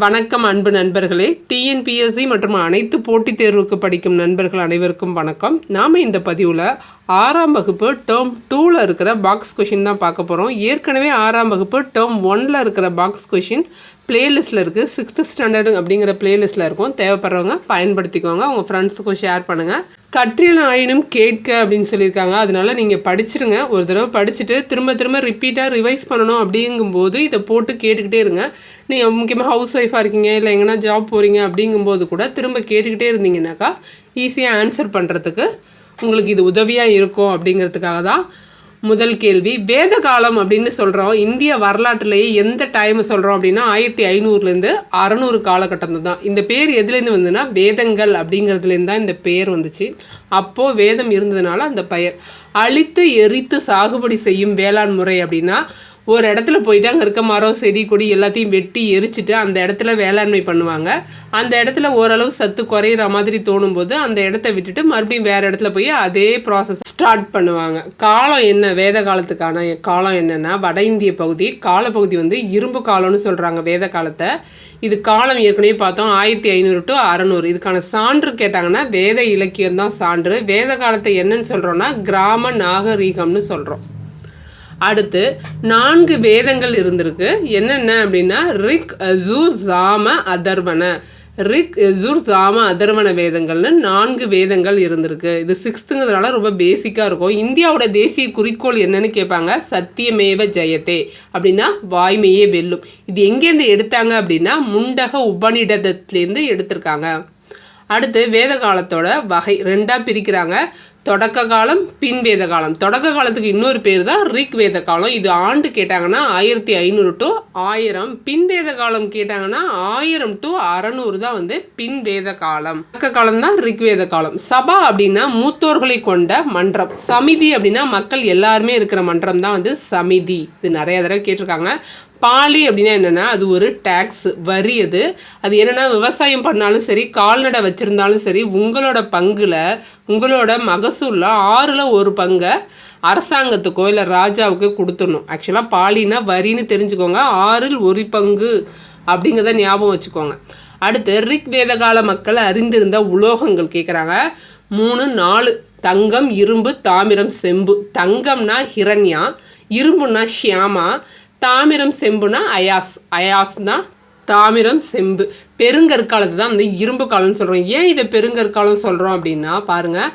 வணக்கம் அன்பு நண்பர்களே. டிஎன்பிஎஸ்சி மற்றும் அனைத்து போட்டித் தேர்வுக்கு படிக்கும் நண்பர்கள் அனைவருக்கும் வணக்கம். நாம் இந்த பதிவில் ஆறாம் வகுப்பு டேர்ம் டூவில் இருக்கிற பாக்ஸ் கொஷின் தான் பார்க்க போகிறோம் ஏற்கனவே ஆறாம் வகுப்பு டேர்ம் ஒனில் இருக்கிற பாக்ஸ் கொஷின் பிளேலிஸ்ட்டில் இருக்குது சிக்ஸ்த்து ஸ்டாண்டர்டு அப்படிங்கிற பிளேலிஸ்ட்டில் இருக்கும். தேவைப்படுறவங்க பயன்படுத்திக்கோங்க. உங்கள் ஃப்ரெண்ட்ஸுக்கும் ஷேர் பண்ணுங்கள் கற்றல் ஆயினும் கேட்க அப்படின்னு சொல்லியிருக்காங்க. அதனால நீங்கள் படிச்சிருங்க. ஒரு தடவை படிச்சுட்டு திரும்ப திரும்ப ரிப்பீட்டாக ரிவைஸ் பண்ணணும் அப்படிங்கும்போது இதை போட்டு கேட்டுக்கிட்டே இருங்க. நீங்கள் முக்கியமாக ஹவுஸ் ஒய்ஃபாக இருக்கீங்க இல்லை எங்கன்னா ஜாப் போகிறீங்க அப்படிங்கும்போது கூட திரும்ப கேட்டுக்கிட்டே இருந்தீங்கன்னாக்கா ஈஸியாக ஆன்சர் பண்ணுறதுக்கு உங்களுக்கு இது உதவியாக இருக்கும் அப்படிங்கிறதுக்காக தான் முதல் கேள்வி. வேத காலம் அப்படின்னு சொல்கிறோம் இந்திய வரலாற்றுலேயே எந்த டைம் சொல்கிறோம் அப்படின்னா ஆயிரத்தி ஐநூறுலேருந்து அறநூறு காலகட்டம் தான் இந்த பேர் எதுலேருந்து வந்ததுன்னா வேதங்கள் அப்படிங்கிறதுலேருந்து தான் இந்த பேர் வந்துச்சு. அப்போது வேதம் இருந்ததுனால அந்த பெயர். அழித்து எரித்து சாகுபடி செய்யும் வேளாண் முறை அப்படின்னா ஒரு இடத்துல போயிட்டு அங்கே இருக்க மரம் செடி கொடி எல்லாத்தையும் வெட்டி எரிச்சிட்டு அந்த இடத்துல வேளாண்மை பண்ணுவாங்க. அந்த இடத்துல ஓரளவு சத்து குறையிற மாதிரி தோணும்போது அந்த இடத்த விட்டுட்டு மறுபடியும் வேறு இடத்துல போய் அதே ப்ராசஸ் ஸ்டார்ட் பண்ணுவாங்க. காலம் என்ன? வேத காலத்துக்கான காலம் என்னென்னா வட இந்திய பகுதி காலப்பகுதி வந்து இரும்பு காலம்னு சொல்கிறாங்க வேத காலத்தை. இது காலம் ஏற்கனவே பார்த்தோம் ஆயிரத்தி ஐநூறு டு அறநூறு. இதுக்கான சான்று கேட்டாங்கன்னா வேத இலக்கியம் தான் சான்று. வேத காலத்தை என்னன்னு சொல்கிறோன்னா கிராம நாகரீகம்னு சொல்கிறோம் அடுத்து நான்கு வேதங்கள் இருந்திருக்கு. என்னென்ன அப்படின்னா ரிக் அசூர் சாம அதர்வன. ரிக் எசுர் சாம அதர்வன வேதங்கள்னு நான்கு வேதங்கள் இருந்திருக்கு. இது சிக்ஸ்த்துங்கிறதுனால ரொம்ப பேசிக்காக இருக்கும். இந்தியாவோட தேசிய குறிக்கோள் என்னன்னு கேட்பாங்க சத்தியமேவ ஜெயத்தே. அப்படின்னா வாய்மையே வெல்லும். இது எங்கேருந்து எடுத்தாங்க அப்படின்னா முண்டக உபநிடதத்துலேருந்து எடுத்திருக்காங்க. அடுத்து வேத காலத்தோட வகை. ரெண்டாக பிரிக்கிறாங்க. தொடக்க காலம் பின்வேத காலம் தொடக்க காலத்துக்கு இன்னொரு பேர் தான் ரிக் வேத காலம் இது ஆண்டு கேட்டாங்கன்னா ஆயிரத்தி ஐநூறு டு ஆயிரம். பின்வேத காலம் கேட்டாங்கன்னா ஆயிரம் டு அறநூறு தான் வந்து பின்வேத காலம் தொடக்க காலம் தான் ரிக் வேத காலம் சபா அப்படின்னா மூத்தோர்களை கொண்ட மன்றம். சமிதி அப்படின்னா மக்கள் எல்லாருமே இருக்கிற மன்றம் தான் வந்து சமிதி. இது நிறைய தடவை கேட்டிருக்காங்க. பாலி அப்படின்னா என்னென்னா அது ஒரு டேக்ஸ் வரி அது. அது என்னென்னா விவசாயம் பண்ணாலும் சரி கால்நடை வச்சுருந்தாலும் சரி உங்களோட பங்கில் உங்களோட மகசூலில் ஆறில் ஒரு பங்கை அரசாங்கத்துக்கோ இல்லை ராஜாவுக்கு கொடுத்துடணும். ஆக்சுவலாக பாலினா வரின்னு தெரிஞ்சுக்கோங்க. ஆறில் ஒரு பங்கு அப்படிங்கிறத ஞாபகம் வச்சுக்கோங்க. அடுத்து ரிக் வேதகால மக்கள் அறிந்திருந்த உலோகங்கள் கேட்குறாங்க மூணு நாலு தங்கம் இரும்பு தாமிரம் செம்பு. தங்கம்னா ஹிரண்யா இரும்புனா ஷியாமா தாமிரம் செம்புனா அயாஸ். அயாஸ் தான் தாமிரம் செம்பு. பெருங்கற்காலத்தை தான் வந்து இரும்பு காலம்னு சொல்கிறோம் ஏன் இதை பெருங்கற்காலம் சொல்கிறோம் அப்படின்னா பாருங்கள்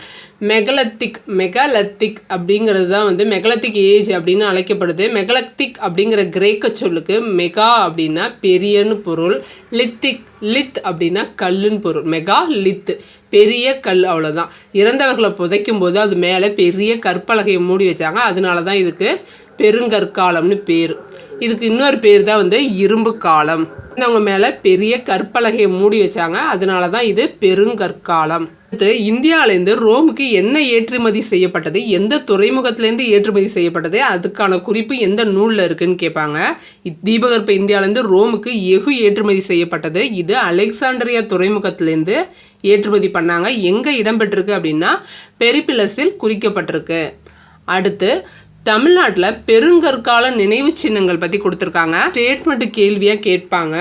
மெகலத்திக் மெகலத்திக் அப்படிங்கிறது தான் வந்து மெகலத்திக் ஏஜ் அப்படின்னு அழைக்கப்படுது. மெகலத்திக் அப்படிங்கிற கிரேக்க சொல்லுக்கு மெகா அப்படின்னா பெரியன்னு பொருள் லித்திக் லித் அப்படின்னா கல்லுன்னு பொருள். Megalith. பெரிய கல் அவ்வளோதான் இறந்தவர்களை புதைக்கும் போது அது மேலே பெரிய கற்பலகையை மூடி வச்சாங்க. அதனால தான் இதுக்கு பெருங்கற்காலம்னு பேர். இதுக்கு இன்னொரு பேர் தான் வந்து இரும்பு காலம். அவங்க மேலே பெரிய கற்பலகையை மூடி வச்சாங்க. அதனால தான் இது பெருங்கற்காலம். அடுத்து இந்தியாவிலேருந்து ரோமுக்கு என்ன ஏற்றுமதி செய்யப்பட்டது? எந்த துறைமுகத்திலேருந்து ஏற்றுமதி செய்யப்பட்டது? அதுக்கான குறிப்பு எந்த நூலில் இருக்குன்னு கேட்பாங்க. தீபகற்ப இந்தியாவிலேருந்து ரோமுக்கு எகு ஏற்றுமதி செய்யப்பட்டது? இது அலெக்சாண்டரியா துறைமுகத்திலேருந்து ஏற்றுமதி பண்ணாங்க. எங்கே இடம்பெற்றிருக்கு அப்படின்னா பெரிபிலஸில் குறிக்கப்பட்டிருக்கு. அடுத்து தமிழ்நாட்டில் பெருங்கற்கால நினைவு சின்னங்கள் பற்றி கொடுத்துருக்காங்க. ஸ்டேட்மெண்ட் கேள்வியாக கேட்பாங்க.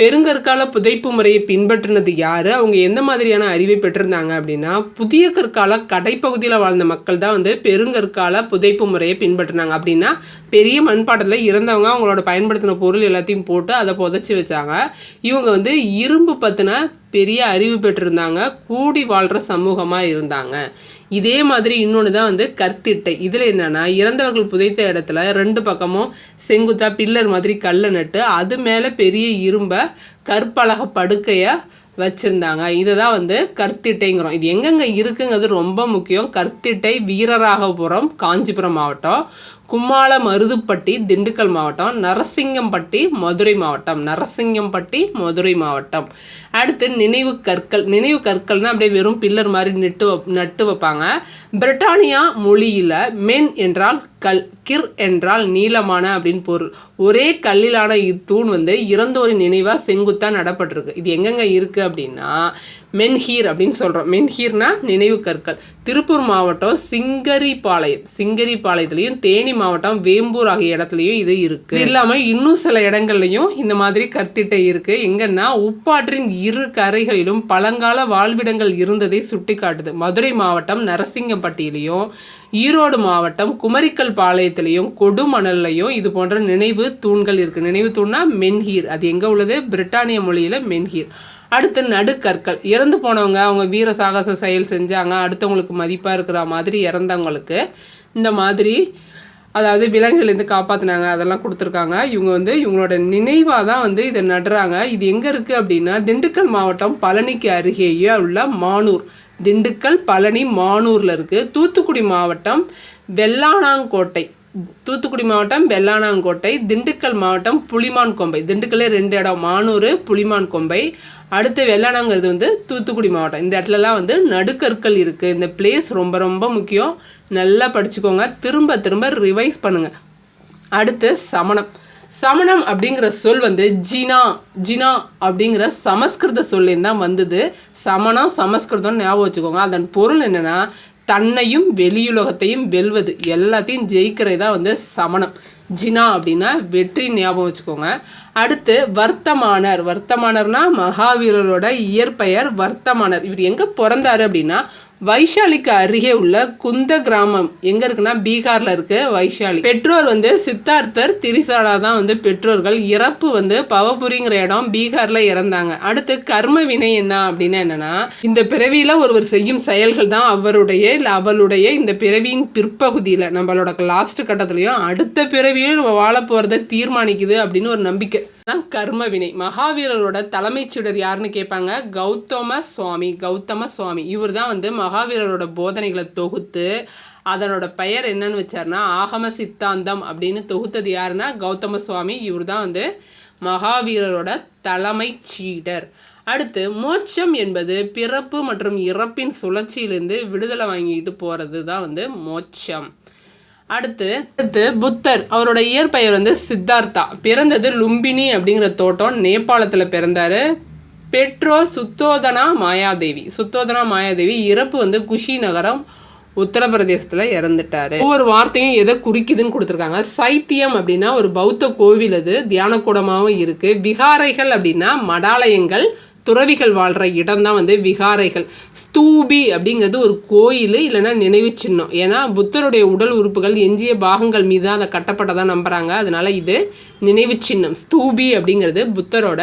பெருங்கற்கால புதைப்பு முறையை பின்பற்றினது யார்? அவங்க எந்த மாதிரியான அறிவை பெற்றிருந்தாங்க அப்படின்னா புதிய கற்கால கடைப்பகுதியில் வாழ்ந்த மக்கள் தான் வந்து பெருங்கற்கால புதைப்பு முறையை பின்பற்றினாங்க அப்படின்னா பெரிய மண்பாட்டத்தில் இறந்தவங்க அவங்களோட பயன்படுத்தின பொருள் எல்லாத்தையும் போட்டு அதை புதைச்சி வச்சாங்க. இவங்க வந்து இரும்பு பற்றின பெரிய அறிவு பெற்றிருந்தாங்க. கூடி வாழ்கிற சமூகமாக இருந்தாங்க. இதே மாதிரி இன்னொன்று தான் வந்து கற்திட்டை. இதில் என்னென்னா இறந்தவர்கள் புதைத்த இடத்துல ரெண்டு பக்கமும் செங்குத்தா பில்லர் மாதிரி கல்லை நட்டு அது மேலே பெரிய இரும்பை கற்பலக படுக்கையை வச்சுருந்தாங்க. இதை தான் வந்து கற்திட்டைங்கிறோம். இது எங்கெங்கே இருக்குங்கிறது ரொம்ப முக்கியம். கற்திட்டை வீரராகபுரம் காஞ்சிபுரம் மாவட்டம். கும்மாள மருதுப்பட்டி திண்டுக்கல் மாவட்டம் நரசிங்கம்பட்டி மதுரை மாவட்டம். நரசிங்கம்பட்டி மதுரை மாவட்டம். அடுத்து நினைவு கற்கள். நினைவு கற்கள்னால் அப்படியே வெறும் பில்லர் மாதிரி நெட்டு நட்டு வைப்பாங்க. பிரிட்டானியா மொழியில் மென் என்றால் கல் கிர் என்றால் நீளமான அப்படின்னு பொருள். ஒரே கல்லிலான இத்தூண் வந்து இறந்தோரின் நினைவாக செங்குத்தாக நடப்பட்டிருக்கு. இது எங்கெங்கே இருக்குது அப்படின்னா மென்ஹீர் அப்படின்னு சொல்கிறோம் மென்ஹீர்னா நினைவு கற்கள். திருப்பூர் மாவட்டம் சிங்கரிபாளையம். சிங்கரிபாளையத்துலேயும் தேனி மாவட்டம் வேம்பூர் ஆகிய இடத்துலையும் இது இருக்குது இல்லாமல் இன்னும் சில இடங்கள்லையும் இந்த மாதிரி கற்திட்டை இருக்குது எங்கன்னா உப்பாற்றின் இரு கரைகளிலும் பழங்கால வாழ்விடங்கள் இருந்ததை சுட்டி காட்டுது மதுரை மாவட்டம் நரசிங்கப்பட்டியிலையும் ஈரோடு மாவட்டம் குமரிக்கல் பாளையத்திலையும் கொடுமணல்லையும் இது போன்ற நினைவு தூண்கள் இருக்குது நினைவு தூண்னா மென்ஹீர். அது எங்கே உள்ளது? பிரிட்டானிய மொழியில் மென்ஹீர். அடுத்து நடுக்கற்கள். இறந்து போனவங்க அவங்க வீர சாகச செயல் செஞ்சாங்க. அடுத்தவங்களுக்கு மதிப்பாக இருக்கிற மாதிரி இறந்தவங்களுக்கு இந்த மாதிரி அதாவது விலங்குலேருந்து காப்பாற்றினாங்க அதெல்லாம் கொடுத்துருக்காங்க. இவங்க வந்து இவங்களோட நினைவாக தான் வந்து இதை நடுறாங்க. இது எங்கே இருக்குது அப்படின்னா திண்டுக்கல் மாவட்டம் பழனிக்கு அருகேயே உள்ள மானூர். திண்டுக்கல் பழனி மானூரில் இருக்குது தூத்துக்குடி மாவட்டம் வெள்ளானாங்கோட்டை. தூத்துக்குடி மாவட்டம் வெள்ளானாங்கோட்டை. திண்டுக்கல் மாவட்டம் புளிமான் கொம்பை. திண்டுக்கல்லே ரெண்டு இடம். மானூர் புளிமான் கொம்பை. அடுத்து வெள்ளானாங்கிறது வந்து தூத்துக்குடி மாவட்டம். இந்த இடத்துலலாம் வந்து நடுக்கற்கள் இருக்குது இந்த பிளேஸ் ரொம்ப ரொம்ப முக்கியம். நல்லா படிச்சுக்கோங்க. திரும்ப திரும்ப ரிவைஸ் பண்ணுங்கள் அடுத்து சமணம். சமணம் அப்படிங்கிற சொல் வந்து ஜினா ஜினா அப்படிங்கிற சமஸ்கிருத சொல்லேருந்து தான் வந்தது. சமணம் சமஸ்கிருதம் ஞாபகம் வச்சுக்கோங்க. அதன் பொருள் என்னென்னா தன்னையும் வெளியுலகத்தையும் வெல்வது. எல்லாத்தையும் ஜெயிக்கிறது தான் வந்து சமணம். ஜினா அப்படின்னா வெற்றி ஞாபகம் வச்சுக்கோங்க. அடுத்து வர்த்தமானர். வர்த்தமானர்னா மகாவீரரோட இயற்பெயர் வர்த்தமானர். இவர் எங்கே பிறந்தாரு அப்படின்னா வைஷாலிக்கு அருகே உள்ள குந்த கிராமம். எங்க இருக்குன்னா பீகார்ல இருக்கு வைஷாலி. பெற்றோர் வந்து சித்தார்த்தர் திரிசாலா தான் வந்து பெற்றோர்கள். இறப்பு வந்து பவபுரிங்கிற இடம் பீகார்ல இறந்தாங்க. அடுத்து கர்ம வினை என்ன அப்படின்னா என்னன்னா இந்த பிறவியில ஒருவர் செய்யும் செயல்கள் தான் அவருடைய இல்லை அவளுடைய இந்த பிறவியின் பிற்பகுதியில் நம்மளோட லாஸ்ட் கட்டத்துலையும் அடுத்த பிறவியும் வாழ போகிறத தீர்மானிக்குது அப்படின்னு ஒரு நம்பிக்கை. தான் கர்ம வினை. மகாவீரரோட தலைமைச் சீடர் யாருன்னு கேட்பாங்க கௌதம சுவாமி. கௌதம சுவாமி. இவர் தான் வந்து மகாவீரரோட போதனைகளை தொகுத்து அதனோட பெயர் என்னன்னு வச்சார்னா ஆகம சித்தாந்தம் அப்படின்னு தொகுத்தது யாருன்னா கௌதம சுவாமி. இவர் தான் வந்து மகாவீரரோட தலைமை சீடர். அடுத்து மோட்சம் என்பது பிறப்பு மற்றும் இறப்பின் சுழற்சியிலிருந்து விடுதலை வாங்கிட்டு போகிறது தான் வந்து மோட்சம். அடுத்து அடுத்து புத்தர். அவரோட இயற்பெயர் வந்து சித்தார்த்தா. பிறந்தது லும்பினி அப்படிங்கிற தோட்டம் நேபாளத்தில் பிறந்தார். பெற்றோர் சுத்தோதனா மாயாதேவி. சுத்தோதனா மாயாதேவி இறப்பு வந்து குஷி நகரம் உத்தரப்பிரதேசத்தில் இறந்துட்டாரு. ஒவ்வொரு வார்த்தையும் எதை குறிக்குதுன்னு கொடுத்துருக்காங்க. சைத்தியம் அப்படின்னா ஒரு பௌத்த கோவில் அது. தியானக்கூடமாகவும் இருக்குது விகாரைகள் அப்படின்னா மடாலயங்கள் துறவிகள் வாழ்கிற இடம் தான் வந்து விகாரைகள். ஸ்தூபி அப்படிங்கிறது ஒரு கோயில் இல்லைன்னா நினைவு சின்னம். ஏன்னா புத்தருடைய உடல் உறுப்புகள் எஞ்சிய பாகங்கள் மீது தான் அதை கட்டப்பட்டதாக நம்புகிறாங்க அதனால் இது நினைவு சின்னம். ஸ்தூபி அப்படிங்கிறது புத்தரோட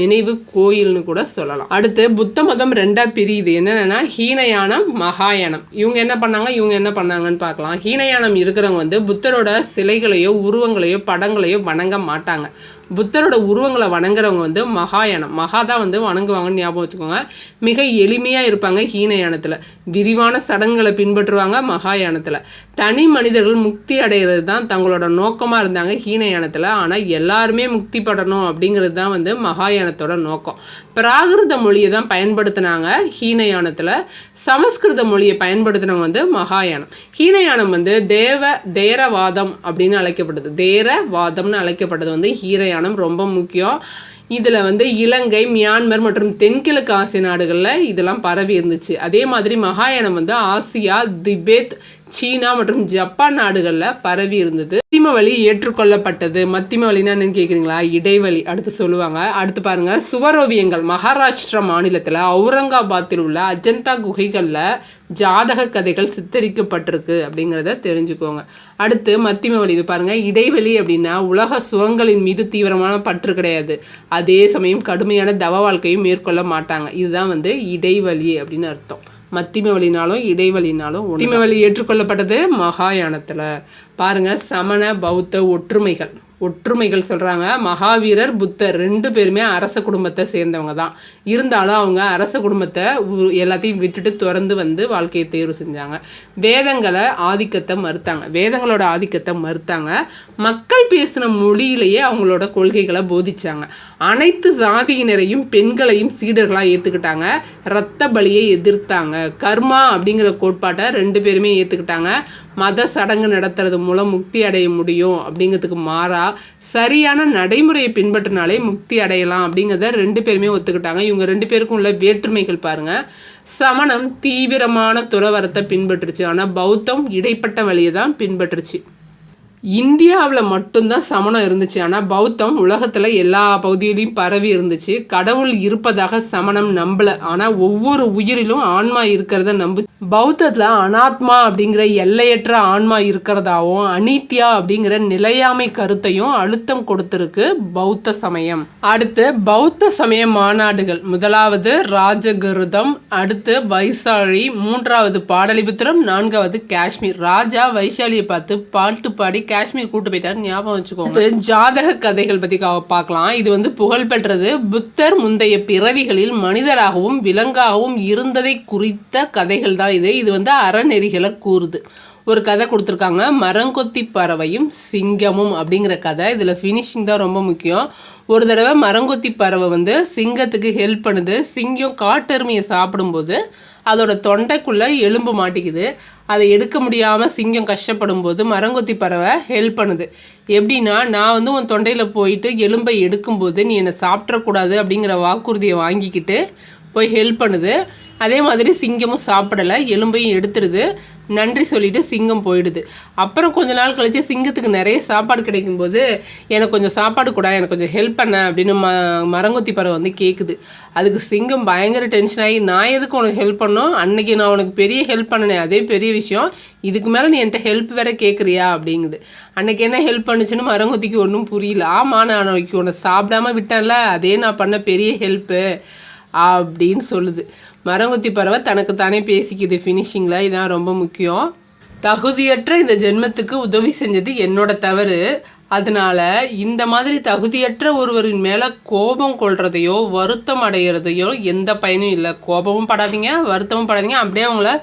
நினைவு கோயில்னு கூட சொல்லலாம். அடுத்து புத்த மதம் ரெண்டா பிரியுது. என்னென்னா ஹீனயானம் மகாயானம். இவங்க என்ன பண்ணாங்க? இவங்க என்ன பண்ணாங்கன்னு பார்க்கலாம். ஹீனயானம் இருக்கிறவங்க வந்து புத்தரோட சிலைகளையோ உருவங்களையோ படங்களையோ வணங்க மாட்டாங்க. புத்தரோட உருவங்களை வணங்குறவங்க வந்து மகாயானம். மகா தான் வந்து வணங்குவாங்கன்னு ஞாபகம் வச்சுக்கோங்க. மிக எளிமையாக இருப்பாங்க ஹீனயானத்தில். விரிவான சடங்குகளை பின்பற்றுவாங்க மகாயானத்தில். தனி மனிதர்கள் முக்தி அடைகிறது தான் தங்களோட நோக்கமாக இருந்தாங்க ஹீனயானத்தில். ஆனால் எல்லாருமே முக்தி படணும் அப்படிங்கிறது தான் வந்து மகாயானத்தோட நோக்கம். பிராகிருத மொழியை தான் பயன்படுத்தினாங்க ஹீனயானத்தில். சமஸ்கிருத மொழியை பயன்படுத்தினவங்க வந்து மகாயானம். ஹீனயானம் வந்து தேவ தேரவாதம் அப்படின்னு அழைக்கப்படுது. தேரவாதம்னு அழைக்கப்பட்டது வந்து ஹீனயானம் ரொம்ப முக்கியம். இதில் வந்து இலங்கை மியான்மர் மற்றும் தென்கிழக்கு ஆசிய நாடுகளில் இதெல்லாம் பரவி இருந்துச்சு. அதே மாதிரி மகாயானம் வந்து ஆசியா திபேத் சீனா மற்றும் ஜப்பான் நாடுகளில் பரவி இருந்தது. மத்திம வழி ஏற்றுக்கொள்ளப்பட்டது. மத்திம வழினா என்னன்னு கேட்குறீங்களா இடைவெளி. அடுத்து சொல்லுவாங்க. அடுத்து பாருங்க. சுவரோவியங்கள். மகாராஷ்டிரா மாநிலத்தில் அவுரங்காபாத்தில் உள்ள அஜந்தா குகைகளில் ஜாதக கதைகள் சித்தரிக்கப்பட்டிருக்கு அப்படிங்கிறத தெரிஞ்சுக்கோங்க. அடுத்து மத்திம வழி இது பாருங்க. இடைவெளி அப்படின்னா உலக சுகங்களின் மீது தீவிரமான பற்று கிடையாது. அதே சமயம் கடுமையான தவ வாழ்க்கையும் மேற்கொள்ள மாட்டாங்க. இதுதான் வந்து இடைவெளி அப்படின்னு அர்த்தம். மத்திம வழினாலும் இடைவழினாலும் மத்திம வழி ஏற்றுக்கொள்ளப்பட்டது மகாயானத்தில். பாருங்கள் சமண பௌத்த ஒற்றுமைகள். ஒற்றுமைகள் சொல்கிறாங்க மகாவீரர் புத்தர் ரெண்டு பேருமே அரச குடும்பத்தை சேர்ந்தவங்க தான். இருந்தாலும் அவங்க அரச குடும்பத்தை எல்லாத்தையும் விட்டுட்டு திறந்து வந்து வாழ்க்கையை தேர்வு செஞ்சாங்க. வேதங்களை ஆதிக்கத்தை மறுத்தாங்க. வேதங்களோட ஆதிக்கத்தை மறுத்தாங்க. மக்கள் பேசின மொழியிலேயே அவங்களோட கொள்கைகளை போதிச்சாங்க. அனைத்து சாதியினரையும் பெண்களையும் சீடர்களாக ஏற்றுக்கிட்டாங்க இரத்த பலியை எதிர்த்தாங்க. கர்மா அப்படிங்கிற கோட்பாட்டை ரெண்டு பேருமே ஏற்றுக்கிட்டாங்க மத சடங்கு நடத்துறது மூலம் முக்தி அடைய முடியும் அப்படிங்கிறதுக்கு மாறா சரியான நடைமுறையை பின்பற்றினாலே முக்தி அடையலாம் அப்படிங்கிறத ரெண்டு பேருமே ஒத்துக்கிட்டாங்க. இவங்க ரெண்டு பேருக்கும் உள்ள வேற்றுமைகள் பாருங்கள் சமணம் தீவிரமான துறவரத்தை பின்பற்றுச்சு. ஆனால் பௌத்தம் இடைப்பட்ட வழியை தான் பின்பற்றுச்சு. இந்தியாவில் மட்டும்தான் சமணம் இருந்துச்சு. ஆனால் பௌத்தம் உலகத்தில் எல்லா பகுதியிலையும் பரவி இருந்துச்சு. கடவுள் இருப்பதாக சமணம் நம்பலை. ஆனால் ஒவ்வொரு உயிரிலும் ஆன்மா இருக்கிறத நம்பு. பௌத்தத்தில் அனாத்மா அப்படிங்கிற எல்லையற்ற ஆன்மா இருக்கிறதாவும் அனித்யா அப்படிங்கிற நிலையாமை கருத்தையும் அழுத்தம் கொடுத்துருக்கு பௌத்த சமயம். அடுத்து பௌத்த சமய மாநாடுகள். முதலாவது ராஜகிருதம் அடுத்து வைசாலி மூன்றாவது பாடலிபுத்திரம் நான்காவது காஷ்மீர். ராஜா வைசாலியை பார்த்து பாட்டு பாடி காஷ்மீர் கூட்டு போயிட்டாரு. ஞாபகம் வச்சுக்கோங்க. ஜாதக கதைகள் பற்றி பார்க்கலாம். இது வந்து புகழ் பெற்றது புத்தர் முந்தைய பிறவிகளில் மனிதராகவும் விலங்காகவும் இருந்ததை குறித்த கதைகள் தான் இது. இது வந்து அறநெறிகளை கூறுது. ஒரு கதை கொடுத்துருக்காங்க. மரங்கொத்தி பறவையும் சிங்கமும் அப்படிங்கிற கதை. இதில் ஃபினிஷிங் தான் ரொம்ப முக்கியம். ஒரு தடவை மரங்கொத்தி பறவை வந்து சிங்கத்துக்கு ஹெல்ப் பண்ணுது. சிங்கம் காட்டெருமையை சாப்பிடும்போது அதோட தொண்டைக்குள்ளே எலும்பு மாட்டிக்குது. அதை எடுக்க முடியாமல் சிங்கம் கஷ்டப்படும் போது மரங்கொத்தி பறவை ஹெல்ப் பண்ணுது. எப்படின்னா நான் வந்து உன் தொண்டையில் போயிட்டு எலும்பை எடுக்கும்போது நீ என்னை சாப்பிட்றக்கூடாது அப்படிங்கிற வாக்குறுதியை வாங்கிக்கிட்டு போய் ஹெல்ப் பண்ணுது. அதே மாதிரி சிங்கமும் சாப்பிடலை எலும்பையும் எடுத்துடுது. நன்றி சொல்லிட்டு சிங்கம் போயிடுது. அப்புறம் கொஞ்ச நாள் கழிச்சு சிங்கத்துக்கு நிறைய சாப்பாடு கிடைக்கும்போது எனக்கு கொஞ்சம் சாப்பாடு கூட எனக்கு கொஞ்சம் ஹெல்ப் பண்ண அப்படின்னு ம மரங்கொத்தி பறவை வந்து கேட்குது அதுக்கு சிங்கம் பயங்கர டென்ஷன் ஆகி நான் எதுக்கு உனக்கு ஹெல்ப் பண்ணோம்? அன்னைக்கு நான் உனக்கு பெரிய ஹெல்ப் பண்ணினேன் அதே பெரிய விஷயம். இதுக்கு மேலே நீ என்கிட்ட ஹெல்ப் வேற கேட்குறியா அப்படிங்குது. அன்னைக்கு என்ன ஹெல்ப் பண்ணுச்சுன்னு மரங்கொத்திக்கு ஒன்றும் புரியல. ஆமாம் நான் அன்னைக்கு உன்னை சாப்பிடாம விட்டேன்ல அதே நான் பண்ண பெரிய ஹெல்ப்பு அப்படின்னு சொல்லுது. மரங்குத்தி பறவை தனக்கு தானே பேசிக்குது ஃபினிஷிங்கில் இதான் ரொம்ப முக்கியம். தகுதியற்ற இந்த ஜென்மத்துக்கு உதவி செஞ்சது என்னோட தவறு. அதனால் இந்த மாதிரி தகுதியற்ற ஒருவரின் மேலே கோபம் கொள்றதையோ வருத்தம் அடைகிறதையோ எந்த பயனும் இல்லை. கோபமும் படாதீங்க வருத்தமும் படாதீங்க. அப்படியே அவங்கள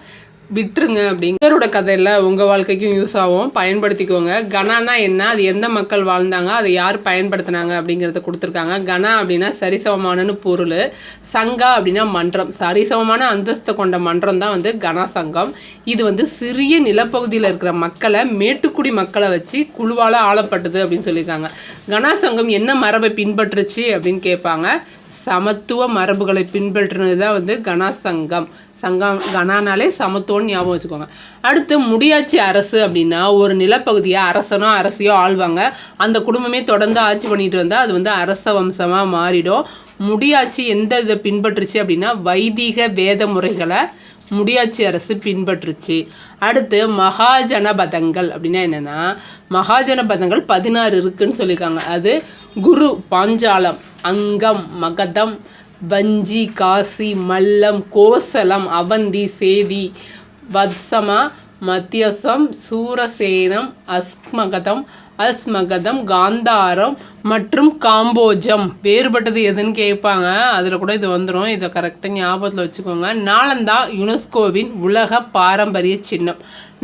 விட்டுருங்க அப்படிங்கிறோட கதையில் உங்கள் வாழ்க்கைக்கும் யூஸ் ஆகும். பயன்படுத்திக்கோங்க. கனானா என்ன? அது எந்த மக்கள் வாழ்ந்தாங்க? அதை யார் பயன்படுத்தினாங்க அப்படிங்கிறத கொடுத்துருக்காங்க. கனா அப்படின்னா சரிசமமானன்னு பொருள். சங்கா அப்படின்னா மன்றம். சரிசமமான அந்தஸ்தை கொண்ட மன்றம் தான் வந்து கனா சங்கம். இது வந்து சிறிய நிலப்பகுதியில் இருக்கிற மக்களை மேட்டுக்குடி மக்களை வச்சு குழுவால் ஆளப்பட்டது அப்படின்னு சொல்லியிருக்காங்க. கனா சங்கம் என்ன மரபை பின்பற்றுச்சு அப்படின்னு கேட்பாங்க. சமத்துவ மரபுகளை பின்பற்றினது தான் வந்து கனா சங்கம். சங்கம் கணானாலே சமத்துவம்னு ஞாபகம் வச்சுக்கோங்க. அடுத்து முடியாட்சி அரசு அப்படின்னா ஒரு நிலப்பகுதியை அரசனோ அரசியோ ஆள்வாங்க. அந்த குடும்பமே தொடர்ந்து ஆட்சி பண்ணிட்டு வந்தால் அது வந்து அரச வம்சமாக மாறிடும். முடியாட்சி எந்த இதை பின்பற்றுச்சு அப்படின்னா வைதிக வேத முறைகளை முடியாட்சி அரசு பின்பற்றுச்சு. அடுத்து மகாஜனபதங்கள் அப்படின்னா என்னென்னா மகாஜனபதங்கள் பதினாறு இருக்குன்னு சொல்லியிருக்காங்க. அது குரு பாஞ்சாலம் அங்கம் மகதம் வஞ்சி காசி மல்லம் கோசலம் அவந்தி சேதி வத்சமா மத்தியசம் சூரசேனம் அஸ்மகதம் அஸ்மகதம் காந்தாரம் மற்றும் காம்போஜம். வேறுபட்டது எதுன்னு கேட்பாங்க. அதில் கூட இது வந்துடும் இதை கரெக்டாக ஞாபகத்தில் வச்சுக்கோங்க. நாளந்தா யுனெஸ்கோவின் உலக பாரம்பரிய சின்னம்.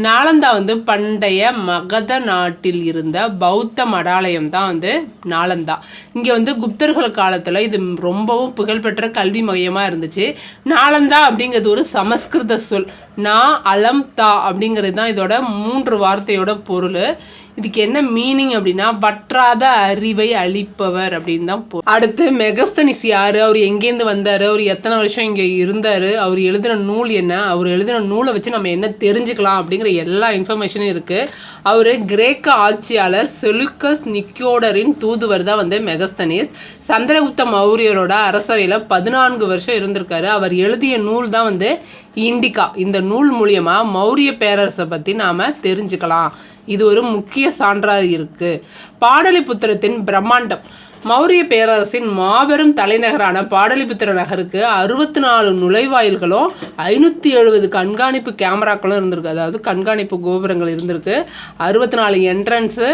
நாளந்தா வந்து பண்டைய மகத நாட்டில் இருந்த பௌத்த மடாலயம் தான் வந்து நாளந்தா. இங்கே வந்து குப்தர்கள் காலத்தில் இது ரொம்பவும் புகழ்பெற்ற கல்வி மையமாக இருந்துச்சு. நாளந்தா அப்படிங்கிறது ஒரு சமஸ்கிருத சொல். நா அலம் தா அப்படிங்கிறது தான் இதோட மூன்று வார்த்தையோட பொருள். இதுக்கு என்ன மீனிங் அப்படின்னா வற்றாத அறிவை அளிப்பவர் அப்படின்னு தான் அடுத்து மெகஸ்தனிஸ் யாரு? அவர் எங்கேருந்து வந்தார்? அவர் எத்தனை வருஷம் இங்கே இருந்தார்? அவர் எழுதின நூல் என்ன? அவர் எழுதின நூலை வச்சு நம்ம என்ன தெரிஞ்சுக்கலாம் அப்படிங்கிற எல்லா இன்ஃபர்மேஷனும் இருக்குது அவர் கிரேக்க ஆட்சியாளர் செலுக்கஸ் நிக்கோடரின் தூதுவர் தான் வந்து மெகஸ்தனிஸ். சந்திரகுப்த மௌரியரோட அரசவையில் பதினான்கு வருஷம் இருந்திருக்காரு. அவர் எழுதிய நூல் தான் வந்து இண்டிகா. இந்த நூல் மூலியமாக மௌரிய பேரரசை பற்றி நாம் தெரிஞ்சுக்கலாம். இது ஒரு முக்கிய சான்றாக இருக்குது பாடலிபுத்திரத்தின் பிரம்மாண்டம். மௌரிய பேரரசின் மாபெரும் தலைநகரான பாடலிபுத்திர நகருக்கு அறுபத்தி நாலு நுழைவாயில்களும் ஐநூற்றி எழுபது கண்காணிப்பு கேமராக்களும் இருந்திருக்கு. அதாவது கண்காணிப்பு கோபுரங்கள் இருந்திருக்கு. அறுபத்தி நாலு என்ட்ரன்ஸு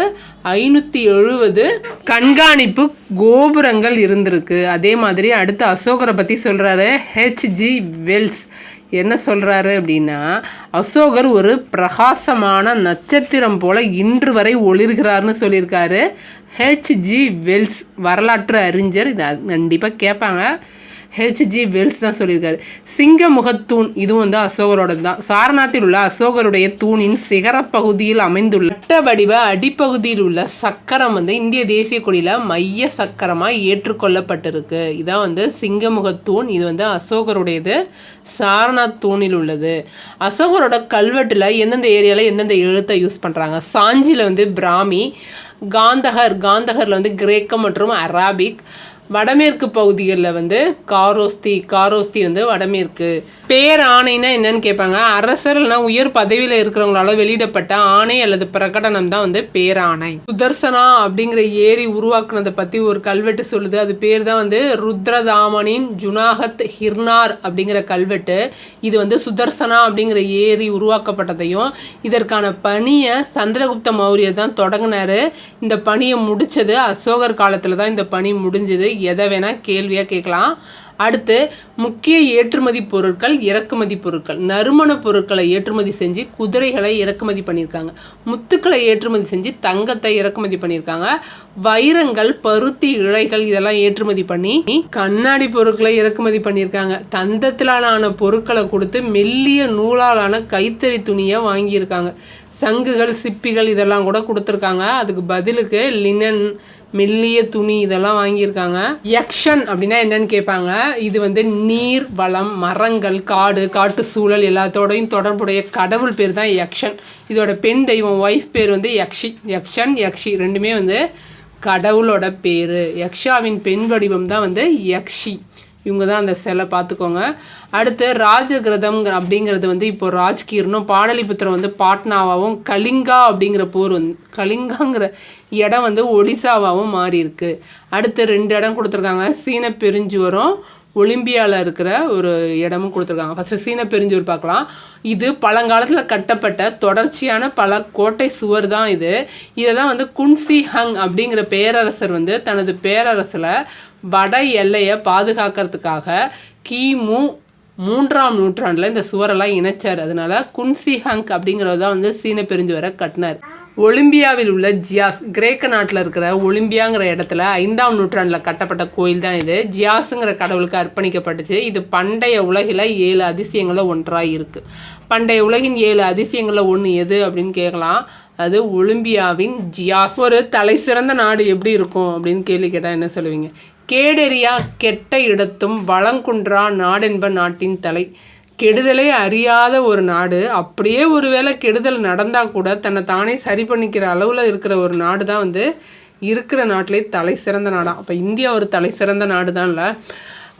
ஐநூற்றி எழுபது கண்காணிப்பு கோபுரங்கள் இருந்திருக்கு. அதே மாதிரி அடுத்து அசோகரை பற்றி சொல்கிறாரு ஹெச்ஜி வெல்ஸ் என்ன சொல்கிறாரு அப்படின்னா அசோகர் ஒரு பிரகாசமான நட்சத்திரம் போல் இன்று வரை ஒளிர்கிறார்னு சொல்லியிருக்காரு. ஹெச்ஜி வெல்ஸ் வரலாற்று அறிஞர் இதை கண்டிப்பாக கேட்பாங்க. ஹெச்ஜி வெல்ஸ் தான் சொல்லியிருக்காரு. சிங்கமுகத்தூண் இதுவும் வந்து அசோகரோட தான். சாரநாத்தில் உள்ள அசோகருடைய தூணின் சிகரப்பகுதியில் அமைந்துள்ள வட்ட வடிவ அடிப்பகுதியில் உள்ள சக்கரம் வந்து இந்திய தேசிய கொடியில் மைய சக்கரமாக ஏற்றுக்கொள்ளப்பட்டிருக்கு. இதான் வந்து சிங்கமுகத்தூண் இது வந்து அசோகருடையது சாரநாத் தூணில் உள்ளது. அசோகரோட கல்வெட்டில் எந்தெந்த ஏரியாவில் எந்தெந்த எழுத்தை யூஸ் பண்ணுறாங்க சாஞ்சியில் வந்து பிராமி காந்தகர் காந்தகரில் வந்து கிரேக்கம் மற்றும் அராபிக் வடமேற்கு பகுதிகளில் வந்து காரோஸ்தி காரோஸ்தி வந்து வடமேற்கு. பேர் ஆணைனா என்னன்னு கேட்பாங்க. அரசர் உயர் பதவியில் இருக்கிறவங்களால வெளியிடப்பட்ட ஆணை அல்லது பிரகடனம் தான் வந்து பேராணை சுதர்சனா அப்படிங்கிற ஏரி உருவாக்குனதை பற்றி ஒரு கல்வெட்டு சொல்லுது. அது பேர் தான் வந்து ருத்ரதாமனின் ஜுனாகத் ஹிர்னார் அப்படிங்கிற கல்வெட்டு. இது வந்து சுதர்சனா அப்படிங்கிற ஏரி உருவாக்கப்பட்டதையும் இதற்கான பணியை சந்திரகுப்த மௌரியர் தான் தொடங்கினாரு. இந்த பணியை முடித்தது அசோகர் காலத்தில் தான் இந்த பணி முடிஞ்சது. எதை வேணால் கேள்வியாக கேட்கலாம். அடுத்து முக்கிய ஏற்றுமதி பொருட்கள் இறக்குமதி பொருட்கள். நறுமண பொருட்களை ஏற்றுமதி செஞ்சு குதிரைகளை இறக்குமதி பண்ணியிருக்காங்க. முத்துக்களை ஏற்றுமதி செஞ்சு தங்கத்தை இறக்குமதி பண்ணியிருக்காங்க. வைரங்கள் பருத்தி இழைகள் இதெல்லாம் ஏற்றுமதி பண்ணி கண்ணாடி பொருட்களை இறக்குமதி பண்ணியிருக்காங்க. தந்தத்திலான பொருட்களை கொடுத்து மெல்லிய நூலாலான கைத்தறி துணியை வாங்கியிருக்காங்க. சங்குகள் சிப்பிகள் இதெல்லாம் கூட கொடுத்துருக்காங்க. அதுக்கு பதிலுக்கு லினன் மெல்லிய துணி இதெல்லாம் வாங்கியிருக்காங்க. யக்ஷன் அப்படின்னா என்னன்னு கேட்பாங்க. இது வந்து நீர் வளம் மரங்கள் காடு காட்டு சூழல் எல்லாத்தோடையும் தொடர்புடைய கடவுள் பேர் தான் யக்ஷன். இதோட பெண் தெய்வம் ஒய்ஃப் பேர் வந்து யக்ஷி. யக்ஷன் யக்ஷி ரெண்டுமே வந்து கடவுளோட பேர். யக்ஷாவின் பெண் வடிவம் தான் வந்து யக்ஷி. இவங்க தான் அந்த சிலை பார்த்துக்கோங்க. அடுத்து ராஜகிரதம் அப்படிங்கிறது வந்து இப்போ ராஜ்கீர்னும் பாடலிபுத்திரம் வந்து பாட்னாவாகவும் கலிங்கா அப்படிங்கிற போர் வந்து கலிங்காங்கிற இடம் வந்து ஒடிசாவாகவும் மாறி இருக்கு அடுத்து ரெண்டு இடம் கொடுத்துருக்காங்க. சீன பெருஞ்சுவரும் ஒலிம்பியாவில் இருக்கிற ஒரு இடமும் கொடுத்துருக்காங்க. ஃபஸ்ட்டு சீன பெருஞ்சூர் பார்க்கலாம். இது பழங்காலத்தில் கட்டப்பட்ட தொடர்ச்சியான பல கோட்டை சுவர் தான் இது. இதை தான் வந்து குன்சி ஹங் அப்படிங்கிற பேரரசர் வந்து தனது பேரரசில் வட எல்லையை பாதுகாக்கிறதுக்காக கிமு மூன்றாம் நூற்றாண்டில் இந்த சுவரெல்லாம் இணைச்சார். அதனால குன்சிஹங்க் அப்படிங்கிறது தான் வந்து சீன பெருஞ்சுவரை கட்டினார். ஒலிம்பியாவில் உள்ள ஜியாஸ் கிரேக்க நாட்டில் இருக்கிற ஒலிம்பியாங்கிற இடத்துல ஐந்தாம் நூற்றாண்டில் கட்டப்பட்ட கோயில் தான் இது. ஜியாஸுங்கிற கடவுளுக்கு அர்ப்பணிக்கப்பட்டுச்சு. இது பண்டைய உலகில் ஏழு அதிசயங்களில் ஒன்றாக இருக்குது பண்டைய உலகின் ஏழு அதிசயங்களில் ஒன்று எது அப்படின்னு கேட்கலாம் அது ஒலிம்பியாவின் ஜியாஸ். ஒரு தலை சிறந்த நாடு எப்படி இருக்கும் அப்படின்னு கேள்வி கேட்டால் என்ன சொல்லுவீங்க? கேடெரியா கெட்ட இடத்தும் வளங்குன்றா நாடென்ப நாட்டின் தலை. கெடுதலே அறியாத ஒரு நாடு அப்படியே ஒருவேளை கெடுதல் நடந்தால் கூட தன்னை தானே சரி பண்ணிக்கிற அளவில் இருக்கிற ஒரு நாடு தான் வந்து இருக்கிற நாட்டிலே தலை சிறந்த நாடாக அப்போ இந்தியா ஒரு தலை சிறந்த நாடு இல்லை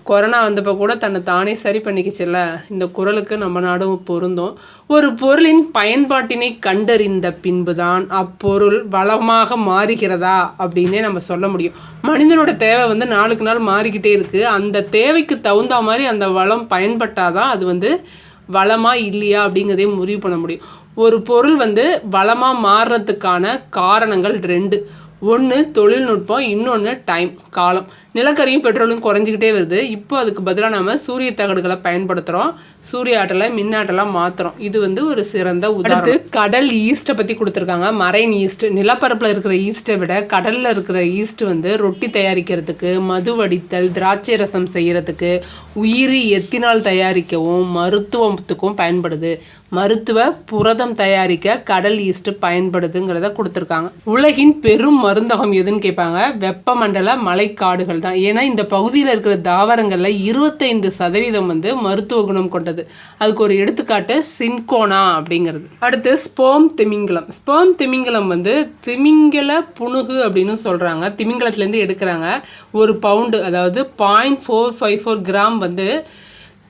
கொரோனா வந்தப்போ கூட தன்னை தானே சரி பண்ணிக்கிச்சுல்ல? இந்த குரலுக்கு நம்ம நாடும் பொருந்தும். ஒரு பொருளின் பயன்பாட்டினை கண்டறிந்த பின்புதான் அப்பொருள் வளமாக மாறுகிறதா அப்படின்னே நம்ம சொல்ல முடியும். மனிதனோட தேவை வந்து நாளுக்கு நாள் மாறிக்கிட்டே இருக்குது அந்த தேவைக்கு தகுந்த மாதிரி அந்த வளம் பயன்பட்டாதான் அது வந்து வளமாக இல்லையா அப்படிங்கிறதே முடிவு பண்ண முடியும். ஒரு பொருள் வந்து வளமாக மாறுறதுக்கான காரணங்கள் ரெண்டு. ஒன்று தொழில்நுட்பம் இன்னொன்று டைம் காலம். நிலக்கரியும் பெட்ரோலும் குறைஞ்சிக்கிட்டே வருது. இப்போ அதுக்கு பதிலாக நம்ம சூரிய தகடுகளை பயன்படுத்துகிறோம் சூரிய ஆற்றலை மின்னாற்றலாக மாற்றுறோம் இது வந்து ஒரு சிறந்த உதாரணம். கடல் ஈஸ்ட்டை பற்றி கொடுத்துருக்காங்க. மரைன் ஈஸ்ட் நிலப்பரப்பில் இருக்கிற ஈஸ்ட்டை விட கடலில் இருக்கிற ஈஸ்ட் வந்து ரொட்டி தயாரிக்கிறதுக்கு மது வடித்தல் திராட்சை ரசம் செய்கிறதுக்கு உயிரி எத்தினால் தயாரிக்கவும் மருத்துவத்துக்கும் பயன்படுது. மருத்துவ புரதம் தயாரிக்க கடல் ஈஸ்ட் பயன்படுதுங்கிறத கொடுத்துருக்காங்க. உலகின் பெரும் மருந்தகம் எதுன்னு கேட்பாங்க? வெப்பமண்டல மலைக்காடுகள் தான். ஏன்னா இந்த பகுதியில் இருக்கிற தாவரங்களில் இருபத்தைந்து சதவீதம் வந்து மருத்துவ குணம் கொண்டது. அதுக்கு ஒரு எடுத்துக்காட்டு சின்கோனா அப்படிங்கிறது. அடுத்து ஸ்போம் திமிங்கலம். ஸ்போம் திமிங்கலம் வந்து திமிங்கல புணுகு அப்படின்னு சொல்கிறாங்க திமிங்கலத்துலேருந்து எடுக்கிறாங்க. ஒரு பவுண்டு அதாவது point four five four gram வந்து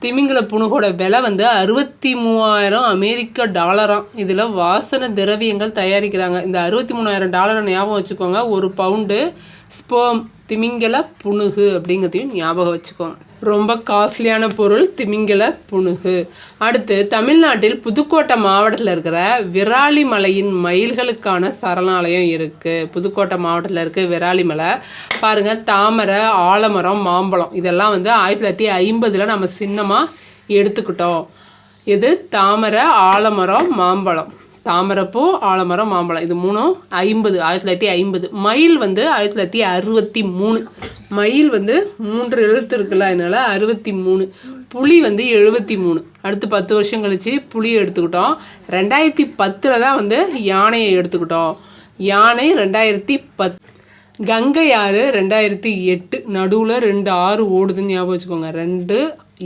திமிங்கல புணுகோட விலை வந்து அறுபத்தி மூவாயிரம் அமெரிக்க டாலராம் இதில் வாசன திரவியங்கள் தயாரிக்கிறாங்க. இந்த அறுபத்தி மூணாயிரம் டாலரை ஞாபகம் வச்சுக்கோங்க. ஒரு பவுண்டு ஸ்போம் திமிங்கல புணுகு அப்படிங்கிறதையும் ஞாபகம் வச்சுக்கோங்க. ரொம்ப காஸ்ட்லியான பொருள் திமிங்கல புணுகு அடுத்து தமிழ்நாட்டில் புதுக்கோட்டை மாவட்டத்தில் இருக்கிற விராலி மலையின் மயில்களுக்கான சரணாலயம் இருக்குது புதுக்கோட்டை மாவட்டத்தில் இருக்க விராலிமலை பாருங்கள் தாமரை ஆலமரம் மாம்பழம். இதெல்லாம் வந்து ஆயிரத்தி தொள்ளாயிரத்தி ஐம்பதில் நம்ம சின்னமாக எடுத்துக்கிட்டோம். இது தாமரை ஆலமரம் மாம்பழம். தாமரைப்பூ ஆலமரம் மாம்பழம். இது மூணும் ஐம்பது ஆயிரத்தி தொள்ளாயிரத்தி ஐம்பது. மயில் வந்து ஆயிரத்தி தொள்ளாயிரத்தி அறுபத்தி மூணு. மயில் வந்து மூன்று எழுத்து இருக்குல்ல அதனால அறுபத்தி மூணு. புளி வந்து எழுபத்தி மூணு. அடுத்து பத்து வருஷம் கழிச்சு புளியை எடுத்துக்கிட்டோம். ரெண்டாயிரத்தி பத்தில் தான் வந்து யானையை எடுத்துக்கிட்டோம். யானை ரெண்டாயிரத்தி பத் கங்கை ஆறு ரெண்டாயிரத்தி எட்டு. நடுவில் ரெண்டு ஆறு ஓடுதுன்னு ஞாபகம் வச்சுக்கோங்க. ரெண்டு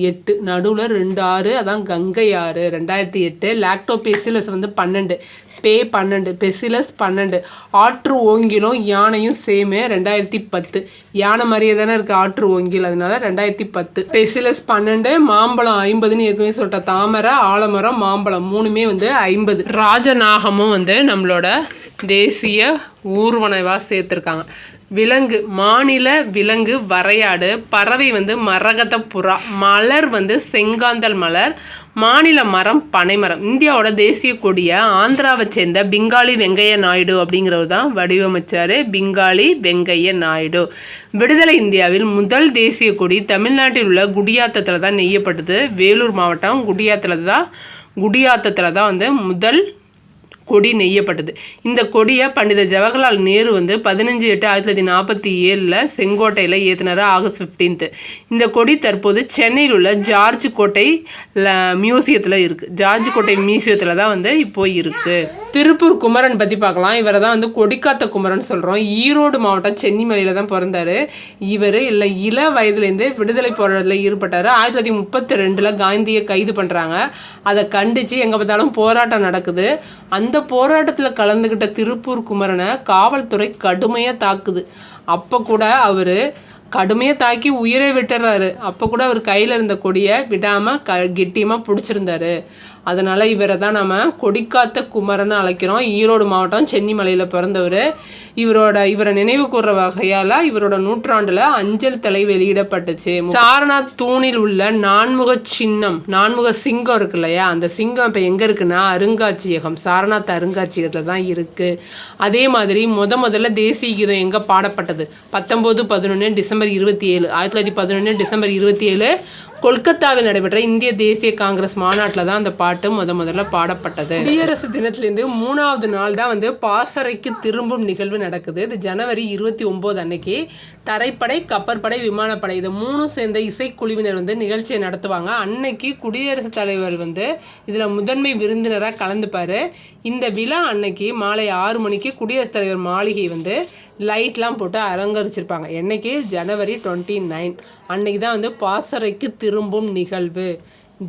எட்டு நடுவில் ரெண்டு ஆறு அதான் கங்கை ஆறு ரெண்டாயிரத்தி எட்டு லாக்டோ பெசிலஸ் வந்து பன்னெண்டு பே பன்னெண்டு பெசிலஸ் பன்னெண்டு ஆற்று ஓங்கிலும் யானையும் சேமே ரெண்டாயிரத்தி பத்து. யானை மாதிரியே தானே இருக்குது ஆற்று ஓங்கில் அதனால ரெண்டாயிரத்தி பத்து. பெசிலஸ் பன்னெண்டு மாம்பழம் ஐம்பதுன்னு ஏற்கனவே சொல்லிட்டேன் தாமரை ஆலமரம் மாம்பழம் மூணுமே வந்து ஐம்பது. ராஜநாகமும் வந்து நம்மளோட தேசிய ஊர்வனவாக சேர்த்துருக்காங்க. விலங்கு மாநில விலங்கு வரையாடு பறவை வந்து மரகத புறா மலர் வந்து செங்காந்தல் மலர் மாநில மரம் பனைமரம் இந்தியாவோட தேசிய கொடியை ஆந்திராவை சேர்ந்த பிங்காலி வெங்கைய நாயுடு அப்படிங்கிறவர் தான் வடிவமைச்சார். பிங்காலி வெங்கைய நாயுடு. விடுதலை இந்தியாவில் முதல் தேசிய கொடி தமிழ்நாட்டில் உள்ள குடியாத்தத்தில் தான் நெய்யப்பட்டது. வேலூர் மாவட்டம் குடியாத்தில் தான் குடியாத்தத்தில் தான் வந்து முதல் கொடி நெய்யப்பட்டது. இந்த கொடியை பண்டித ஜவஹர்லால் நேரு வந்து பதினஞ்சு எட்டு ஆயிரத்தி தொள்ளாயிரத்தி நாற்பத்தி ஏழில் செங்கோட்டையில் ஏற்றினார் ஆகஸ்ட் ஃபிஃப்டீன்த்து இந்த கொடி தற்போது சென்னையில் உள்ள ஜார்ஜ் கோட்டை மியூசியத்தில் இருக்குது ஜார்ஜ் கோட்டை மியூசியத்தில் தான் வந்து இப்போ இருக்குது திருப்பூர் குமரன் பற்றி பார்க்கலாம். இவரை தான் வந்து கொடிக்காத்த குமரன் சொல்கிறோம் ஈரோடு மாவட்டம் சென்னிமலையில் தான் பிறந்தார். இவர் இல்லை இள வயதுலேருந்தே விடுதலை போராட்டத்தில் ஈடுபட்டார். ஆயிரத்தி தொள்ளாயிரத்தி முப்பத்தி ரெண்டில் காந்தியை கைது பண்ணுறாங்க அதை கண்டித்து எங்கே பார்த்தாலும் போராட்டம் நடக்குது. அந்த போராட்டத்தில் கலந்துக்கிட்ட திருப்பூர் குமரனை காவல்துறை கடுமையாக தாக்குது. அப்போ கூட அவர் கடுமையாக தாக்கி உயிரை விட்டுறாரு. அப்போ கூட அவர் கையில் இருந்த கொடியை விடாமல் க கெட்டியமாக பிடிச்சிருந்தாரு. அதனால் இவரை தான் நம்ம கொடிக்காத்த குமரன் அழைக்கிறோம். ஈரோடு மாவட்டம் சென்னிமலையில் பிறந்தவர். இவரோட இவரை நினைவு கூற வகையால் இவரோட நூற்றாண்டில் அஞ்சல் தலை வெளியிடப்பட்டுச்சு. சாரநாத் தூணில் உள்ள நான்முக சின்னம் நான்முக சிங்கம் இருக்கு இல்லையா? அந்த சிங்கம் இப்போ எங்கே இருக்குன்னா அருங்காட்சியகம் சாரநாத் அருங்காட்சியகத்தில் தான் இருக்குது அதே மாதிரி முத முதல்ல தேசிய கீதம் எங்கே பாடப்பட்டது? பத்தொம்போது பதினொன்று டிசம்பர் இருபத்தி ஏழு. ஆயிரத்தி தொள்ளாயிரத்தி பதினொன்று டிசம்பர் இருபத்தி ஏழு கொல்கத்தாவில் நடைபெற்ற இந்திய தேசிய காங்கிரஸ் மாநாட்டில் தான் அந்த பாட்டு முத முதல்ல பாடப்பட்டது. குடியரசு தினத்திலேருந்து மூணாவது நாள் தான் வந்து பாசறைக்கு திரும்பும் நிகழ்வு நடக்குது. இது ஜனவரி இருபத்தி ஒம்போது அன்னைக்கு. தரைப்படை கப்பற்படை விமானப்படை இது மூணும் சேர்ந்த இசைக்குழுவினர் வந்து நிகழ்ச்சியை நடத்துவாங்க. அன்னைக்கு குடியரசுத் தலைவர் வந்து இதில் முதன்மை விருந்தினராக கலந்துப்பார். இந்த விழா அன்னைக்கு மாலை ஆறு மணிக்கு குடியரசுத் தலைவர் மாளிகை வந்து லைட்லாம் போட்டு அலங்கரிச்சிருப்பாங்க. என்றைக்கு ஜனவரி டுவெண்ட்டி நைன் அன்னைக்கு தான் வந்து பாசறைக்கு திரும்பும் நிகழ்வு.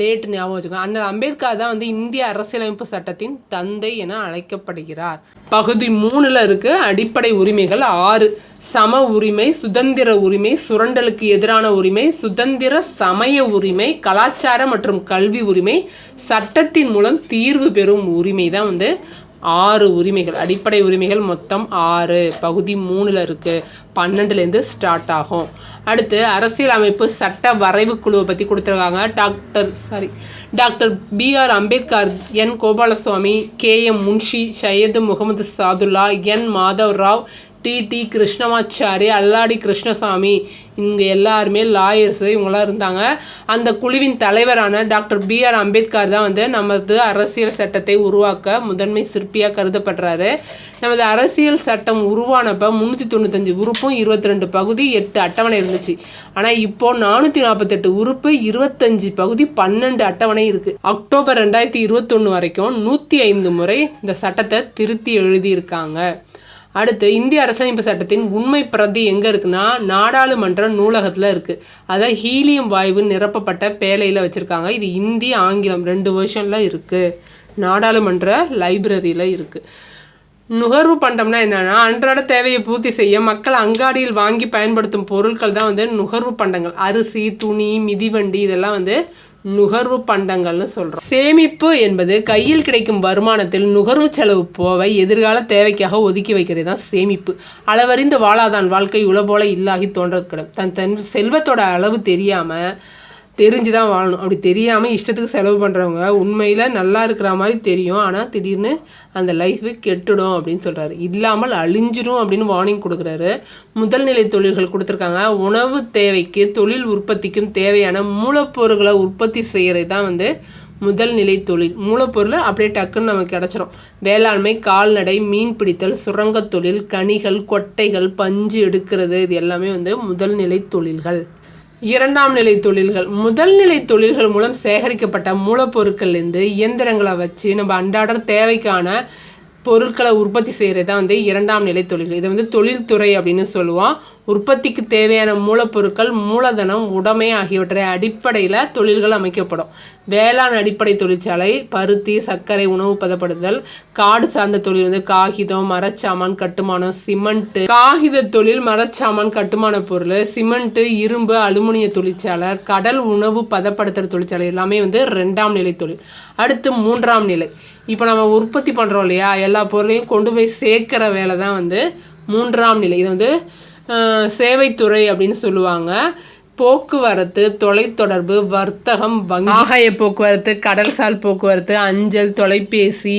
டேட் ஞாபகம் வச்சுக்கோங்க. அண்ணல் அம்பேத்கர் தான் வந்து இந்திய அரசியலமைப்பு சட்டத்தின் தந்தை என அழைக்கப்படுகிறார். பகுதி மூணில் இருக்கு அடிப்படை உரிமைகள் ஆறு. சம உரிமை சுதந்திர உரிமை சுரண்டலுக்கு எதிரான உரிமை சுதந்திர சமய உரிமை கலாச்சார மற்றும் கல்வி உரிமை சட்டத்தின் மூலம் தீர்வு பெறும் உரிமை தான் வந்து ஆறு உரிமைகள் அடிப்படை உரிமைகள் மொத்தம் ஆறு. பகுதி மூணில் இருக்குது பன்னெண்டுலேருந்து ஸ்டார்ட் ஆகும். அடுத்து அரசியல் அமைப்பு சட்ட வரைவு குழுவை பற்றி கொடுத்துருக்காங்க. Doctor sorry doctor BR Ambedkar N. Gopalaswami K. M. Munshi Syed Muhammad Saadulla N. Madhav Rao T T Krishnamachari Alladi Krishnaswamy இவங்க எல்லாருமே லாயர்ஸு இவங்களாம் இருந்தாங்க. அந்த குழுவின் தலைவரான டாக்டர் பிஆர் அம்பேத்கர் தான் வந்து நமது அரசியல் சட்டத்தை உருவாக்க முதன்மை சிற்பியாக கருதப்படுறாரு. நமது அரசியல் சட்டம் உருவானப்போ முந்நூற்றி தொண்ணூத்தஞ்சு உறுப்பும் இருபத்தி ரெண்டு பகுதி எட்டு அட்டவணை இருந்துச்சு. ஆனால் இப்போ நானூற்றி நாற்பத்தெட்டு உறுப்பு இருபத்தஞ்சு பகுதி பன்னெண்டு அட்டவணை இருக்குது அக்டோபர் ரெண்டாயிரத்தி இருபத்தொன்று வரைக்கும் நூற்றி ஐந்து முறை இந்த சட்டத்தை திருத்தி எழுதியிருக்காங்க. அடுத்து இந்திய அரசியலமைப்பு சட்டத்தின் உண்மை பிரதி எங்கே இருக்குன்னா நாடாளுமன்ற நூலகத்தில் இருக்குது அதை ஹீலியம் வாயு நிரப்பப்பட்ட பேலையில் வச்சுருக்காங்க. இது இந்தி ஆங்கிலம் ரெண்டு வருஷனில் இருக்குது நாடாளுமன்ற லைப்ரரியில் இருக்குது நுகர்வு பண்டம்னா என்னென்னா அன்றாட தேவையை பூர்த்தி செய்ய மக்கள் அங்காடியில் வாங்கி பயன்படுத்தும் பொருட்கள் தான் வந்து நுகர்வு பண்டங்கள். அரிசி துணி மிதிவண்டி இதெல்லாம் வந்து நுகர்வு பண்டங்கள்னு சொல்கிறோம் சேமிப்பு என்பது கையில் கிடைக்கும் வருமானத்தில் நுகர்வு செலவு போவை எதிர்கால தேவைக்காக ஒதுக்கி வைக்கிறது தான் சேமிப்பு. அளவறிந்து வாழாதான் வாழ்க்கை உளபோல இல்லாகி தோன்றது கிடம். தன் தன் செல்வத்தோட அளவு தெரியாமல் தெரிஞ்சு தான் வாழணும். அப்படி தெரியாமல் இஷ்டத்துக்கு செலவு பண்ணுறவங்க உண்மையில் நல்லா இருக்கிற மாதிரி தெரியும். ஆனால் திடீர்னு அந்த லைஃபு கெட்டுடும் அப்படின்னு சொல்கிறாரு இல்லாமல் அழிஞ்சிடும் அப்படின்னு வார்னிங் கொடுக்குறாரு. முதல் நிலை தொழில்கள் கொடுத்துருக்காங்க. உணவு தேவைக்கு தொழில் உற்பத்திக்கும் தேவையான மூலப்பொருட்களை உற்பத்தி செய்கிறது தான் வந்து முதல் நிலை தொழில். மூலப்பொருள் அப்படியே டக்குன்னு நமக்கு கிடச்சிரும். வேளாண்மை கால்நடை மீன் பிடித்தல் சுரங்கத் தொழில் கனிகள் கொட்டைகள் பஞ்சு எடுக்கிறது இது எல்லாமே வந்து முதல் நிலை தொழில்கள். இரண்டாம் நிலை தொழில்கள். முதல் நிலை தொழில்கள் மூலம் சேகரிக்கப்பட்ட மூலப்பொருட்கள்லேருந்து இயந்திரங்களை வச்சு நம்ம அன்றாட தேவைக்கான பொருட்களை உற்பத்தி செய்கிறது தான் வந்து இரண்டாம் நிலை தொழில்கள். இதை வந்து தொழில்துறை அப்படின்னு சொல்லுவோம். உற்பத்திக்கு தேவையான மூலப்பொருட்கள் மூலதனம் உடைமை ஆகியவற்றை அடிப்படையில் தொழில்கள் அமைக்கப்படும். வேளாண் அடிப்படை தொழிற்சாலை பருத்தி சர்க்கரை உணவு பதப்படுதல் காடு சார்ந்த தொழில் வந்து காகிதம் மரச்சாமான் கட்டுமானம் சிமெண்ட்டு காகித தொழில் மரச்சாமான் கட்டுமான பொருள் சிமெண்ட்டு இரும்பு அலுமினிய தொழிற்சாலை கடல் உணவு பதப்படுத்துகிற தொழிற்சாலை எல்லாமே வந்து ரெண்டாம் நிலை தொழில். அடுத்து மூன்றாம் நிலை. இப்போ நம்ம உற்பத்தி பண்ணுறோம் இல்லையா? எல்லா பொருளையும் கொண்டு போய் சேர்க்குற வேலை தான் வந்து மூன்றாம் நிலை. இது வந்து சேவைத்துறை அப்படின்னு சொல்லுவாங்க. போக்குவரத்து தொலைத்தொடர்பு வர்த்தகம் வங்கி. ஆகாய போக்குவரத்து கடல்சால் போக்குவரத்து அஞ்சல் தொலைபேசி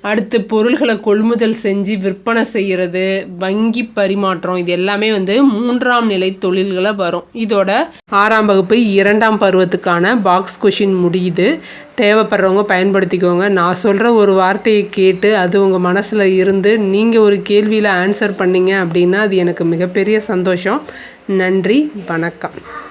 அடுத்து பொருள்களை கொள்முதல் செஞ்சு விற்பனை செய்கிறது வங்கி பரிமாற்றம் இது எல்லாமே வந்து மூன்றாம் நிலை தொழில்களை வரும். இதோட ஆறாம் வகுப்பு இரண்டாம் பருவத்துக்கான பாக்ஸ் கொஷின் முடியுது. தேவைப்படுறவங்க பயன்படுத்திக்கோங்க. நான் சொல்கிற ஒரு வார்த்தையை கேட்டு அது உங்கள் மனசில் இருந்து நீங்கள் ஒரு கேள்வியில் ஆன்சர் பண்ணீங்க அப்படின்னா அது எனக்கு மிகப்பெரிய சந்தோஷம். நன்றி வணக்கம்.